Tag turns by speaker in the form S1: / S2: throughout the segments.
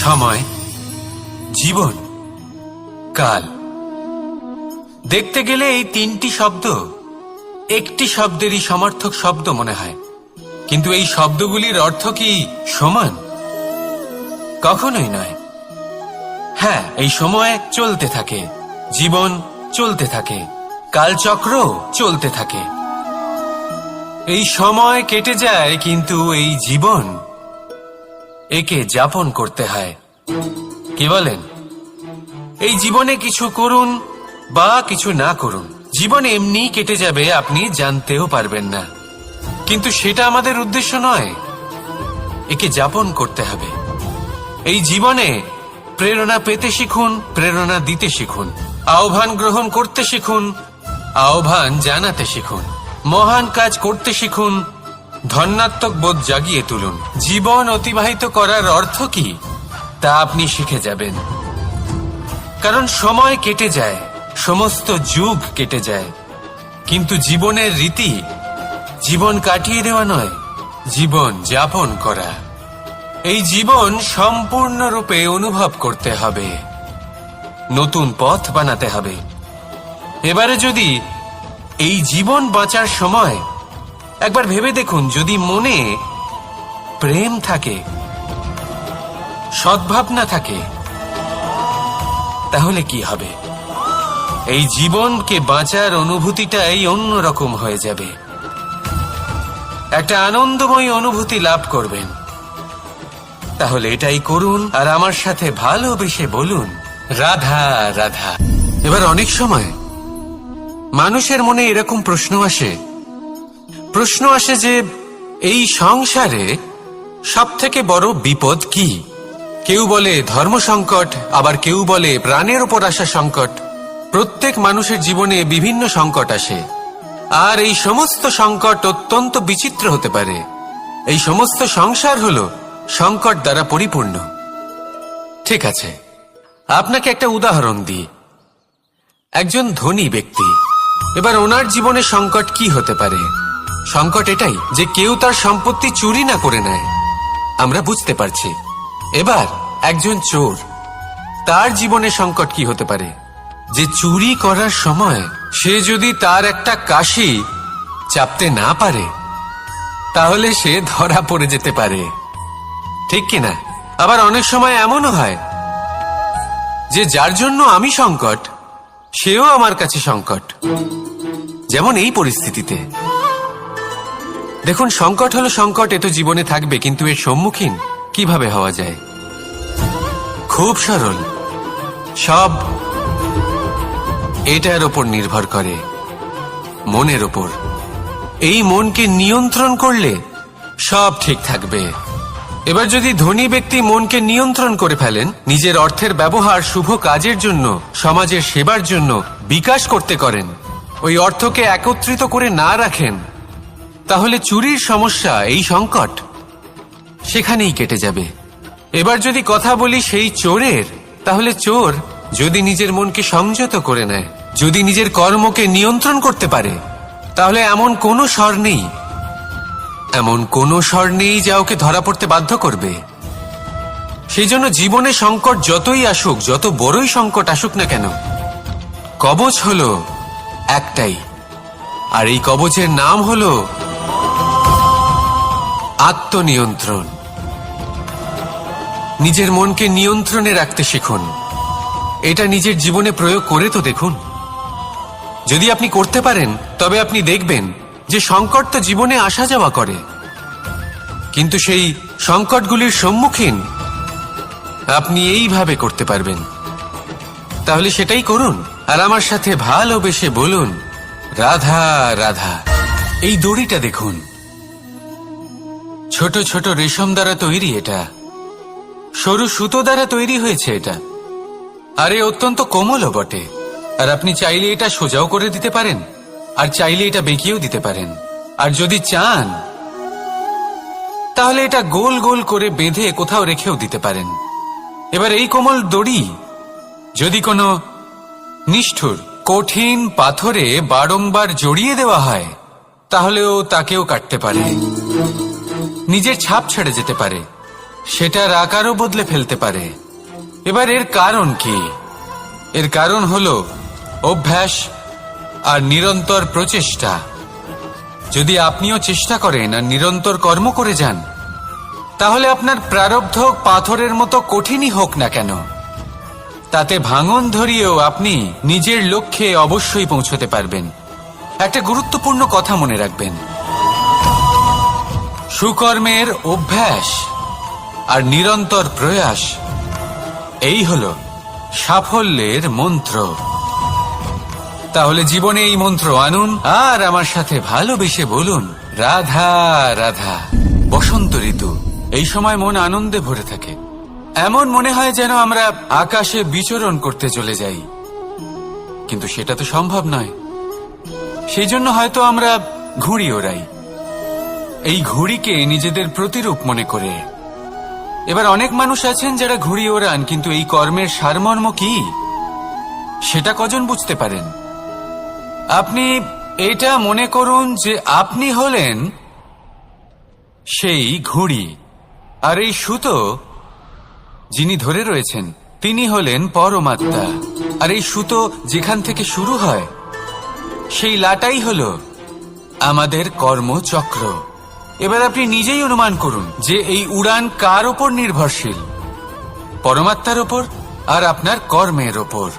S1: সময়, জীবন, কাল। দেখতে গেলে এই তিনটি শব্দ একটি শব্দেরই সমর্থক শব্দ মনে হয়। কিন্তু এই শব্দগুলির অর্থ কি সমান? কখনোই নয়। হ্যাঁ এই সময় চলতে থাকে, জীবন চলতে থাকে, কালচক্র চলতে থাকে। এই সময় কেটে যায়, কিন্তু এই জীবন একে যাপন করতে হয়। কি বলেন? এই জীবনে কিছু করুন বা কিছু না করুন, জীবন এমনি কেটে যাবে, আপনি জানতেও পারবেন না। কিন্তু সেটা আমাদের উদ্দেশ্য নয়, একে যাপন করতে হবে। এই জীবনে প্রেরণা পেতে শিখুন, প্রেরণা দিতে শিখুন, আহ্বান গ্রহণ করতে শিখুন, আহ্বান জানাতে শিখুন, মহান কাজ করতে শিখুন ধন্যাত্মক বোধ জাগিয়ে তুলুন। জীবন অতিবাহিত করার অর্থ কি? তা আপনি শিখে যাবেন। কারণ সময় কেটে যায়, সমস্ত যুগ কেটে যায়। কিন্তু জীবনের রীতি, জীবন কাটিয়ে দেওয়া নয়, জীবন যাপন করা। এই জীবন সম্পূর্ণরূপে অনুভব করতে হবে। নতুন পথ বানাতে হবে। এবারে যদি এই জীবন বাঁচার সময় একবার ভেবে দেখুন, যদি মনে প্রেম থাকে, সদ্ভাবনা থাকে, তাহলে কি হবে? এই জীবনকে বাঁচার অনুভূতিটাই অন্যরকম হয়ে যাবে। একটা আনন্দময় অনুভূতি লাভ করবেন। তাহলে এটাই করুন, আর আমার সাথে ভালোবেসে বলুন, রাধা রাধা। এবার অনেক সময় মানুষের মনে এরকম প্রশ্ন আসে প্রশ্ন আসে যে, এই সংসারে সব থেকে বড় বিপদ কি? কেউ বলে ধর্ম সংকট, আবার কেউ বলে প্রাণের ওপর আসা সংকট। প্রত্যেক মানুষের জীবনে বিভিন্ন সংকট আসে। আর এই সমস্ত সংকট অত্যন্ত বিচিত্র হতে পারে। এই সমস্ত সংসার হল সংকট দ্বারা পরিপূর্ণ। ঠিক আছে, আপনাকে একটা উদাহরণ দিই। একজন ধনী ব্যক্তি, এবার ওনার জীবনে সংকট কি হতে পারে? সংকট এটাই যে কেউ তার সম্পত্তি চুরি না করে নেয়। আমরা বুঝতে পারছি। এবার একজন চোর, তার জীবনে সংকট কি হতে পারে? যে চুরি করার সময় সে যদি তার একটা কাশি চাপতে না পারে, তাহলে সে ধরা পড়ে যেতে পারে। ঠিক কিনা আবার অনেক সময় এমনও হয় যে যার জন্য আমি সংকট, সেও আমার কাছে সংকট। যেমন এই পরিস্থিতিতে। দেখুন, সংকট হলো সংকট, এ তো জীবনে থাকবে, কিন্তু এর সম্মুখীন কীভাবে হওয়া যায়? খুব সরল। সব এটার ওপর নির্ভর করে, মনের ওপর। এই মনকে নিয়ন্ত্রণ করলে সব ঠিক থাকবে। এবার যদি ধনী ব্যক্তি মনকে নিয়ন্ত্রণ করে ফেলেন, নিজের অর্থের ব্যবহার, শুভ কাজের জন্য, সমাজের সেবার জন্য বিকাশ করতে করেন, ওই অর্থকে একত্রিত করে না রাখেন তাহলে চুরির সমস্যা এই সংকট? সেখানেই কেটে যাবে। এবার যদি কথা বলি সেই চোরের, তাহলে চোর যদি নিজের মনকে সংযত করে নেয়, যদি নিজের কর্মকে নিয়ন্ত্রণ করতে পারে, তাহলে এমন কোনো স্বর নেই। এমন কোনো স্বর নেই যা ওকে ধরা পড়তে বাধ্য করবে। সেই জন্য জীবনে সংকট যতই আসুক, যত বড়ই সংকট আসুক না কেন, কবচ হলো একটাই। আর এই কবচের নাম হলো আত্মনিয়ন্ত্রণ। নিজের মনকে নিয়ন্ত্রণে রাখতে শিখুন। এটা নিজের জীবনে প্রয়োগ করে তো দেখুন। যদি আপনি করতে পারেন, তবে আপনি দেখবেন যে সংকট তো জীবনে আসা যাওয়া করে। কিন্তু সেই সংকটগুলির সম্মুখীন আপনি এইভাবে করতে পারবেন। তাহলে সেটাই করুন। আর আমার সাথে ভালোবেসে বলুন, রাধা রাধা। এই দড়িটা দেখুন। ছোট ছোট রেশম দ্বারা তৈরি এটা। সরু সুতো দ্বারা তৈরি হয়েছে এটা। আরে, অত্যন্ত কোমলও বটে। আর আপনি চাইলে এটা সোজাও করে দিতে পারেন, আর চাইলে এটা বেঁকিয়েও দিতে পারেন। আর যদি চান, তাহলে এটা গোল গোল করে বেঁধে কোথাও রেখেও দিতে পারেন। এবার এই কোমল দড়ি, যদি কোনো নিষ্ঠুর, কঠিন পাথরে বারংবার জড়িয়ে দেওয়া হয়, তাহলেও তাকেও কাটতে পারে। নিজের ছাপ ছেড়ে যেতে পারে। সেটার আকারও বদলে ফেলতে পারে। এবার এর কারণ কি? এর কারণ হল অভ্যাস আর নিরন্তর প্রচেষ্টা। যদি আপনিও চেষ্টা করেন আর নিরন্তর কর্ম করে যান, তাহলে আপনার প্রারব্ধ পাথরের মতো কঠিনই হোক না কেন। তাতে ভাঙন ধরিয়েও আপনি নিজের লক্ষ্যে অবশ্যই পৌঁছতে পারবেন। একটা গুরুত্বপূর্ণ কথা মনে রাখবেন। সুকর্মের অভ্যাস আর নিরন্তর প্রয়াস। এই হল সাফল্যের মন্ত্র। তাহলে জীবনে এই মন্ত্র আনুন আর আমার সাথে ভালোবেসে বলুন, রাধা রাধা, বসন্ত ঋতু। এই সময় মন আনন্দে ভরে থাকে। এমন মনে হয় যেন আমরা আকাশে বিচরণ করতে চলে যাই। কিন্তু সেটা তো সম্ভব নয়। সেই জন্য হয়তো আমরা ঘুড়ি ওড়াই এই ঘুড়িকে নিজেদের প্রতিরূপ মনে করে। এবার অনেক মানুষ আছেন যারা ঘুড়ি ওড়ান, কিন্তু এই কর্মের সারমর্ম কি? সেটা কজন বুঝতে পারেন? আপনি এটা মনে করুন যে আপনি হলেন সেই ঘুড়ি, আর এই সুতো যিনি ধরে রয়েছেন, তিনি হলেন পরমাত্মা। আর এই সুতো যেখান থেকে শুরু হয়, সেই লাটাই হল আমাদের কর্মচক্র। এবার আপনি নিজেই অনুমান করুন যে এই উড়ান কার ওপর নির্ভরশীল? পরমাত্মার ওপর আর আপনার কর্মের ওপর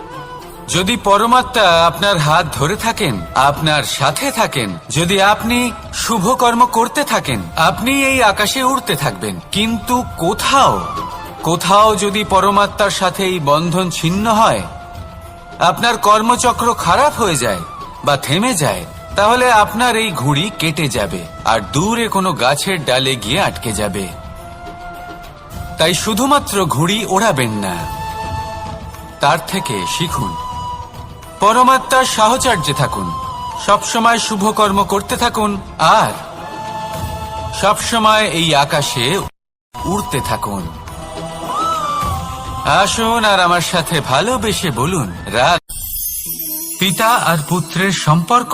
S1: যদি পরমাত্মা আপনার হাত ধরে থাকেন, আপনার সাথে থাকেন, যদি আপনি শুভ কর্ম করতে থাকেন, আপনি এই আকাশে উড়তে থাকবেন। কিন্তু কোথাও কোথাও যদি পরমাত্মার সাথে এই বন্ধন ছিন্ন হয়, আপনার কর্মচক্র খারাপ হয়ে যায় বা থেমে যায়। তাহলে আপনার এই ঘুড়ি কেটে যাবে, আর দূরে কোনো গাছের ডালে গিয়ে আটকে যাবে। তাই শুধুমাত্র ঘুড়ি ওড়াবেন না। তার থেকে শিখুন। পরমাত্মার সাহচর্যে থাকুন। সবসময় শুভ কর্ম করতে থাকুন, আর সবসময় এই আকাশে উড়তে থাকুন। আসুন আর আমার সাথে ভালোবেসে বলুন রাত পিতা আর পুত্রের সম্পর্ক?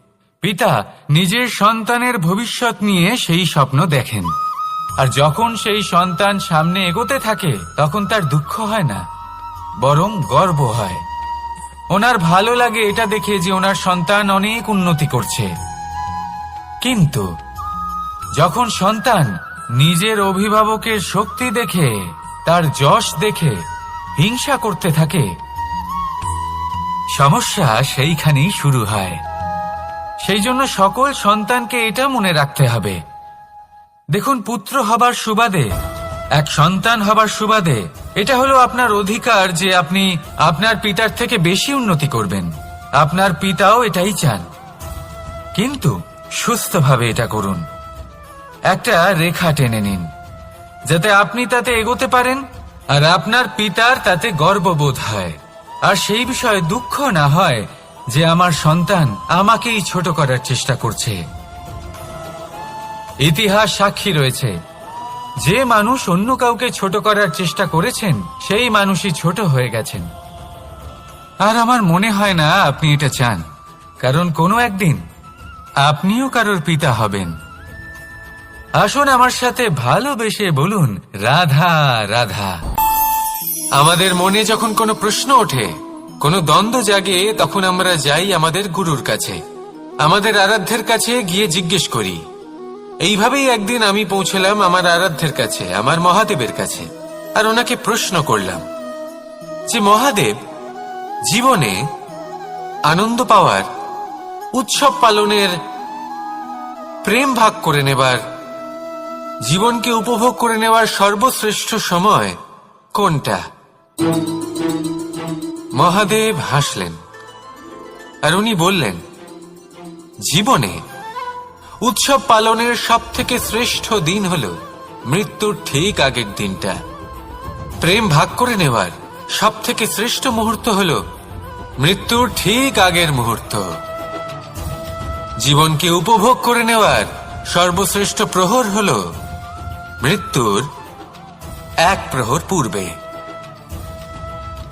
S1: পিতা নিজের সন্তানের ভবিষ্যৎ নিয়ে সেই স্বপ্ন দেখেন। আর যখন সেই সন্তান সামনে এগোতে থাকে, তখন তার দুঃখ হয় না, বরং গর্ব হয়। ওনার ভালো লাগে এটা দেখে যে ওনার সন্তান অনেক উন্নতি করছে। কিন্তু যখন সন্তান নিজের অভিভাবকের শক্তি দেখে, তার যশ দেখে, হিংসা করতে থাকে, সমস্যা সেইখানেই শুরু হয়। সেই জন্য সকল সন্তানকে এটা মনে রাখতে হবে। দেখুন, পুত্র হবার সুবাদে, এক সন্তান হবার সুবাদে, এটা হলো আপনার অধিকার যে আপনি আপনার পিতার থেকে বেশি উন্নতি করবেন। আপনার পিতাও এটাই চান। কিন্তু সুস্থভাবে এটা করুন। একটা রেখা টেনে নিন, যাতে আপনি তাতে এগোতে পারেন আর আপনার পিতার তাতে গর্ববোধ হয়। আর সেই বিষয়ে দুঃখ না হয় যে আমার সন্তান আমাকেই ছোট করার চেষ্টা করছে। ইতিহাস সাক্ষী রয়েছে। যে মানুষ অন্য কাউকে ছোট করার চেষ্টা করেছেন, সেই মানুষই ছোট হয়ে গেছেন। আর আমার মনে হয় না আপনি এটা চান। কারণ কোনো একদিন আপনিও কারোর পিতা হবেন। আসুন আমার সাথে ভালোবেসে বলুন, রাধা রাধা। আমাদের মনে যখন কোনো প্রশ্ন ওঠে কোনো দ্বন্দ্ব জাগে, তখন আমরা যাই আমাদের গুরুর কাছে। আমাদের আরাধ্যের কাছে গিয়ে জিজ্ঞেস করি। এইভাবেই একদিন আমি পৌঁছলাম আমার আরাধ্যের কাছে, আমার মহাদেবের কাছে, আর ওনাকে প্রশ্ন করলাম যে, মহাদেব, জীবনে আনন্দ পাওয়ার, উৎসব পালনের প্রেম ভাগ করে নেবার, জীবনকে উপভোগ করে নেওয়ার সর্বশ্রেষ্ঠ সময় কোনটা? মহাদেব হাসলেন আর উনি বললেন, জীবনে উৎসব পালনের সব থেকে শ্রেষ্ঠ দিন হল মৃত্যুর ঠিক আগের দিনটা। প্রেম ভাগ করে নেওয়ার সব থেকে শ্রেষ্ঠ মুহূর্ত হল মৃত্যুর ঠিক আগের মুহূর্ত। জীবনকে উপভোগ করে নেওয়ার সর্বশ্রেষ্ঠ প্রহর হল মৃত্যুর এক প্রহর পূর্বে।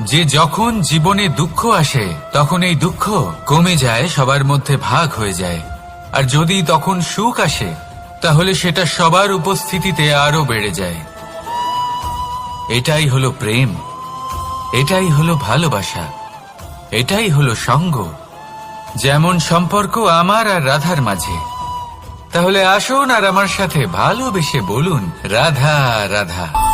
S1: যে যখন জীবনে দুঃখ আসে, তখন এই দুঃখ কমে যায়, সবার মধ্যে ভাগ হয়ে যায়। আর যদি তখন সুখ আসে, তাহলে সেটা সবার উপস্থিতিতে আরও বেড়ে যায়। এটাই হলো প্রেম। এটাই হলো ভালোবাসা। এটাই হলো সঙ্গ। যেমন সম্পর্ক আমার আর রাধার মাঝে। তাহলে আসুন আর আমার সাথে ভালোবেসে বলুন, রাধা রাধা।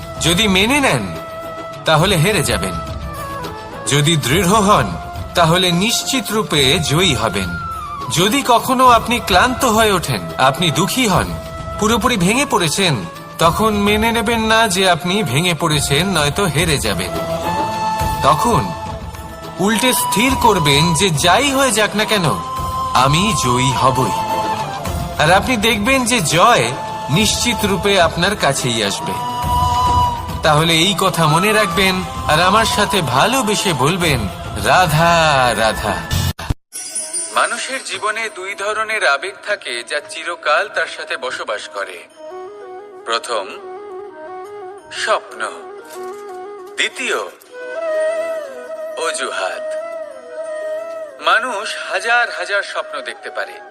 S1: যদি মেনে নেন, তাহলে হেরে যাবেন। যদি দৃঢ় হন, তাহলে নিশ্চিত রূপে জয়ী হবেন। যদি কখনো আপনি ক্লান্ত হয়ে ওঠেন, আপনি দুঃখী হন, পুরোপুরি ভেঙে পড়েছেন, তখন মেনে নেবেন না যে আপনি ভেঙে পড়েছেন, নয়তো হেরে যাবেন। তখন উল্টে স্থির করবেন যে যাই হয়ে যাক না কেন, আমি জয়ী হবই। আর আপনি দেখবেন যে জয় নিশ্চিত রূপে আপনার কাছেই আসবে। তাহলে এই কথা মনে রাখবেন আর আমার সাথে ভালোবেসে বলবেন, রাধা রাধা। মানুষের জীবনে দুই ধরনের আবেগ থাকে যা চিরকাল তার সাথে বসবাস করে। প্রথম, স্বপ্ন। দ্বিতীয়, অজুহাত। মানুষ হাজার হাজার স্বপ্ন দেখতে পারে।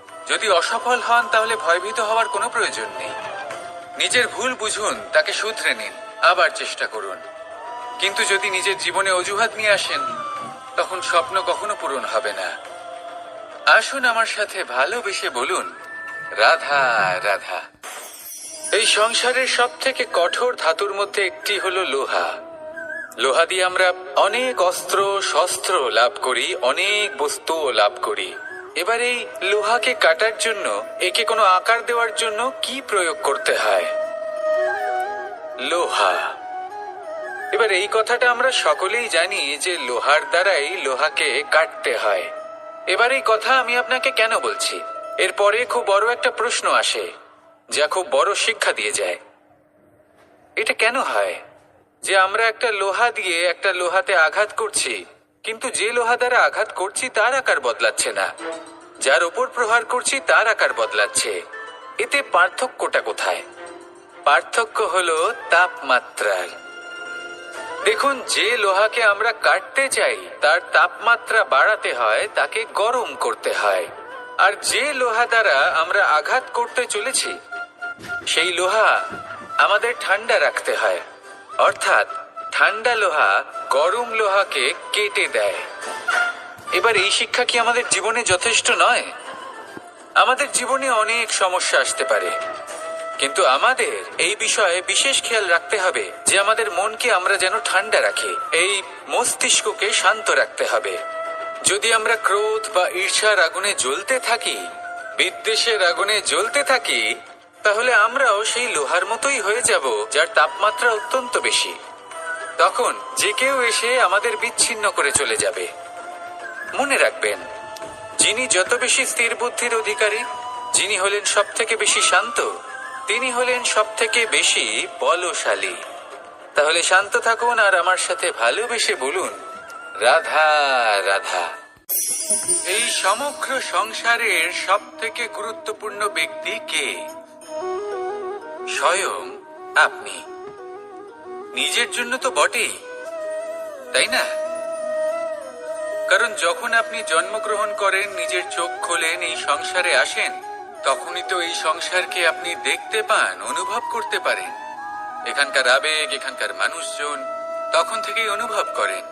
S1: যদি অসফল হন, তাহলে ভয়ভীত হওয়ার কোনো প্রয়োজন নেই। নিজের ভুল বুঝুন, তাকে শুধরে নিন, আবার চেষ্টা করুন। কিন্তু যদি নিজের জীবনে অজুহাত নিয়ে আসেন, তখন স্বপ্ন কখনো পূরণ হবে না। আসুন আমার সাথে ভালোবেসে বলুন, রাধা রাধা। এই সংসারের সব থেকে কঠোর ধাতুর মধ্যে একটি হলো লোহা। লোহা দিয়ে আমরা অনেক অস্ত্র, শস্ত্র লাভ করি, অনেক বস্তুও লাভ করি। এবার এই লোহাকে কাটার জন্য, একে কোনো আকার দেওয়ার জন্য কি প্রয়োগ করতে হয়? লোহা। এবার এই কথাটা আমরা সকলেই জানি যে লোহার দ্বারাই লোহাকে কাটতে হয়। এবার এই কথা আমি আপনাকে কেন বলছি? এরপরে খুব বড় একটা প্রশ্ন আসে, যা খুব বড় শিক্ষা দিয়ে যায়। এটা কেন হয়? যে আমরা একটা লোহা দিয়ে একটা লোহাতে আঘাত করছি কিন্তু যে লোহা দ্বারা আঘাত করছি, তার আকার বদলাচ্ছে না। যার ওপর প্রহার করছি, তার আকার বদলাচ্ছে। এতে পার্থক্যটা কোথায়? পার্থক্য হলো তাপমাত্রার। দেখুন, যে লোহাকে আমরা কাটতে চাই, তার তাপমাত্রা বাড়াতে হয়, তাকে গরম করতে হয়। আর যে লোহা দ্বারা আমরা আঘাত করতে চলেছি, সেই লোহা আমাদের ঠান্ডা রাখতে হয়। অর্থাৎ ঠান্ডা লোহা, গরম লোহাকে কেটে দেয়। এবার এই শিক্ষা কি আমাদের জীবনে যথেষ্ট নয়? আমাদের জীবনে অনেক সমস্যা আসতে পারে। কিন্তু আমাদের এই বিষয়ে বিশেষ খেয়াল রাখতে হবে যে আমাদের মনকে আমরা যেন ঠান্ডা রাখি, এই মস্তিষ্ককে শান্ত রাখতে হবে। যদি আমরা ক্রোধ বা ঈর্ষার আগুনে জ্বলতে থাকি, বিদ্বেষের আগুনে জ্বলতে থাকি, তাহলে আমরাও সেই লোহার মতোই হয়ে যাব, যার তাপমাত্রা অত্যন্ত বেশি। তখন যে কেউ এসে আমাদের বিচ্ছিন্ন করে চলে যাবে। মনে রাখবেন, যিনি যত বেশি স্থির বুদ্ধির অধিকারী, যিনি হলেন সব থেকে বেশি শান্ত, তিনি হলেন সব থেকে বেশি বলশালী। তাহলে শান্ত থাকুন আর আমার সাথে ভালোবেসে বলুন, রাধা রাধা। এই সমগ্র সংসারের সব থেকে গুরুত্বপূর্ণ ব্যক্তি কে? স্বয়ং আপনি। নিজের জন্য তো বটেই, তাই না? কারণ যখন আপনি জন্মগ্রহণ করেন, নিজের চোখ খোলেন, এই সংসারে আসেন, তখনই তো এই সংসারকে আপনি দেখতে পান, অনুভব করতে পারেন। এখানকার আবেগ, এখানকার মানুষজন তখন থেকেই অনুভব করেন।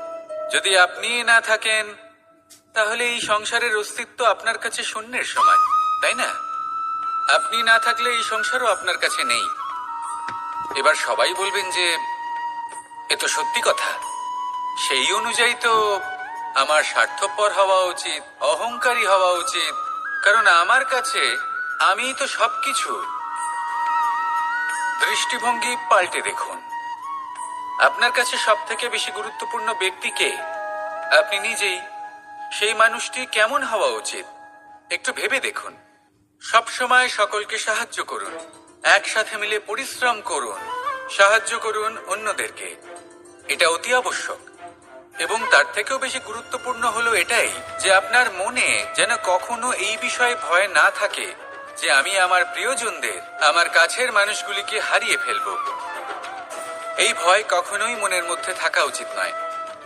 S1: যদি আপনি না থাকেন, তাহলে এই সংসারের অস্তিত্ব আপনার কাছে শূন্যের সমান, তাই না? আপনি না থাকলে এই সংসারও আপনার কাছে নেই। এবার সবাই বলবেন যে এ তো সত্যি কথা। সেই অনুযায়ী তো আমার স্বার্থপর হওয়া উচিত, অহংকারী হওয়া উচিত। কারণ আমার কাছে আমি তো সবকিছু। দৃষ্টিভঙ্গি পাল্টে দেখুন। আপনার কাছে সব থেকে বেশি গুরুত্বপূর্ণ ব্যক্তিকে আপনি নিজেই। সেই মানুষটি কেমন হওয়া উচিত? একটু ভেবে দেখুন। সব সময় সকলকে সাহায্য করুন। একসাথে মিলে পরিশ্রম করুন। সাহায্য করুন অন্যদেরকে। এটা অতি আবশ্যক। এবং তার থেকেও বেশি গুরুত্বপূর্ণ হলো এটাই যে আপনার মনে যেন কখনো এই বিষয়ে ভয় না থাকে যে আমি আমার প্রিয়জনদের, আমার কাছের মানুষগুলিকে হারিয়ে ফেলব। এই ভয় কখনোই মনের মধ্যে থাকা উচিত নয়।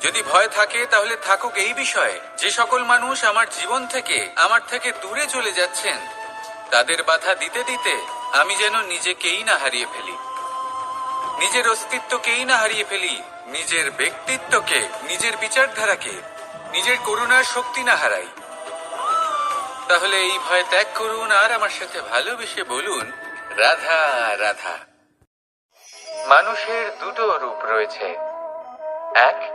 S1: যদি ভয় থাকে, তাহলে থাকুক এই বিষয়ে যে সকল মানুষ আমার জীবন থেকে, আমার থেকে দূরে চলে যাচ্ছেন, তাদের বাধা দিতে দিতে আমি যেন নিজেকেই না হারিয়ে ফেলি। নিজের অস্তিত্বকেই না হারিয়ে ফেলি নিজের ব্যক্তিত্বকে, নিজের বিচারধারাকে, নিজের করুণার শক্তি না হারাই। তাহলে এই ভয় ত্যাগ করুন আর আমার সাথে ভালোবেসে বলুন, রাধা রাধা। মানুষের দুটো রূপ রয়েছে। এক,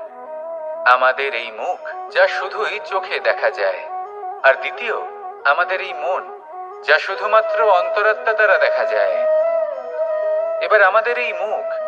S1: আমাদের এই মুখ যা শুধুই চোখে দেখা যায়। আর দ্বিতীয়, আমাদের এই মন যা শুধুমাত্র অন্তরাত্মা দ্বারা দেখা যায়। এবার আমাদের এই মুখ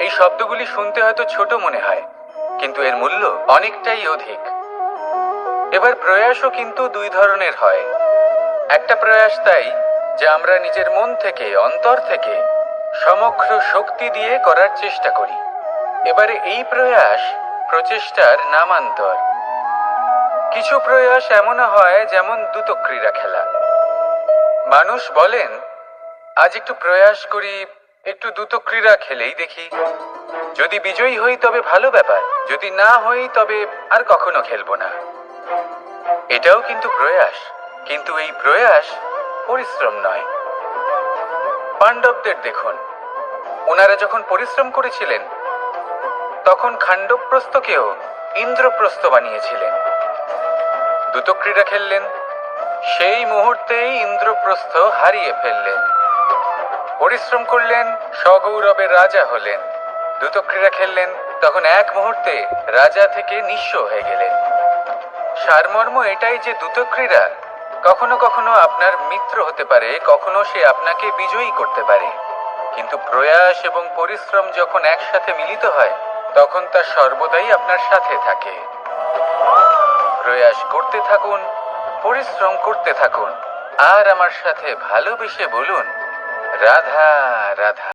S1: এই শব্দগুলি শুনতে হয়তো ছোট মনে হয়, কিন্তু এর মূল্য অনেকটাই অধিক। এবার প্রয়াসও কিন্তু দুই ধরনের হয়। একটা প্রয়াস তাই, যে আমরা নিজের মন থেকে, অন্তর থেকে সমগ্র শক্তি দিয়ে করার চেষ্টা করি। এবারে এই প্রয়াস প্রচেষ্টার নামান্তর। কিছু প্রয়াস এমন হয় যেমন দ্রুত ক্রীড়া খেলা। মানুষ বলেন, আজ একটু প্রয়াস করি একটু দ্রুত ক্রীড়া খেলেই দেখি। যদি বিজয়ী হই তবে ভালো ব্যাপার, যদি না হই তবে আর কখনো খেলব না। এটাও কিন্তু প্রয়াস, কিন্তু এই প্রয়াস পরিশ্রম নয়। পাণ্ডবদের দেখুন ওনারা যখন পরিশ্রম করেছিলেন, তখন খাণ্ডবপ্রস্থকেও ইন্দ্রপ্রস্থ বানিয়েছিলেন। দ্রুত ক্রীড়া খেললেন, সেই মুহূর্তেই ইন্দ্রপ্রস্থ হারিয়ে ফেললেন। পরিশ্রম করলেন, সগৌরবে রাজা হলেন। দ্রুত ক্রীড়া খেললেন, তখন এক মুহূর্তে রাজা থেকে নিঃস্ব হয়ে গেলেন। সারমর্ম এটাই যে দ্রুত ক্রীড়া কখনো কখনো আপনার মিত্র হতে পারে, কখনো সে আপনাকে বিজয়ী করতে পারে। কিন্তু প্রয়াস এবং পরিশ্রম যখন একসাথে মিলিত হয়, তখন তা সর্বদাই আপনার সাথে থাকে। প্রয়াস করতে থাকুন, পরিশ্রম করতে থাকুন। আর আমার সাথে ভালোবেসে বলুন রাধা রাধা।